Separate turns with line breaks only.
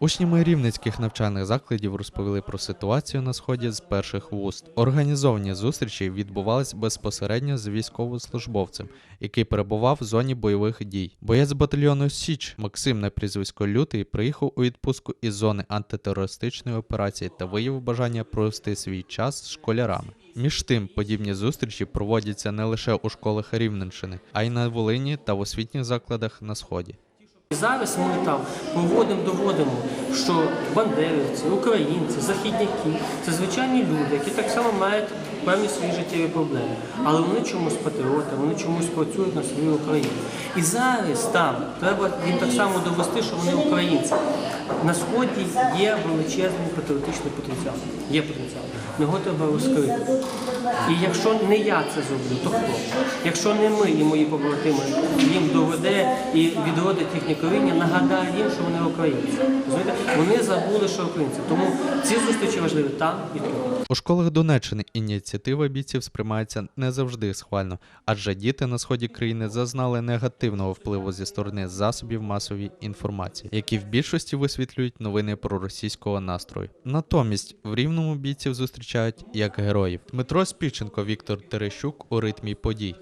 Учнями рівненських навчальних закладів розповіли про ситуацію на сході з перших вуст. Організовані зустрічі відбувались безпосередньо з військовослужбовцем, який перебував в зоні бойових дій. Боєць батальйону Січ Максим на прізвисько Лютий приїхав у відпустку із зони антитерористичної операції та виявив бажання провести свій час з школярами. Між тим, подібні зустрічі проводяться не лише у школах Рівненщини, а й на Волині та в освітніх закладах на сході.
І зараз ми там проводимо, доводимо, що бандерівці, українці, західняки це звичайні люди, які так само мають певні свої життєві проблеми. Але вони чомусь патріоти, вони чомусь працюють на свою Україну. І зараз там треба їм так само довести, що вони українці. На сході є величезний патріотичний потенціал. Є потенціал. Його треба розкрити. І якщо не я це зроблю, то хто? Якщо не ми і мої побратими їм доведе і відродить їхнє коріння, нагадає їм, що вони українці. Вони забули, що українці. Тому ці зустрічі важливі там і тут.
У школах Донеччини ініціатива бійців сприймається не завжди схвально, адже діти на сході країни зазнали негативного впливу зі сторони засобів масової інформації, які в більшості висвітлюють новини про російського настрою. Натомість в рівному бійців зустрічають як героїв. Дмитро Спіченко, Віктор Терещук у ритмі подій.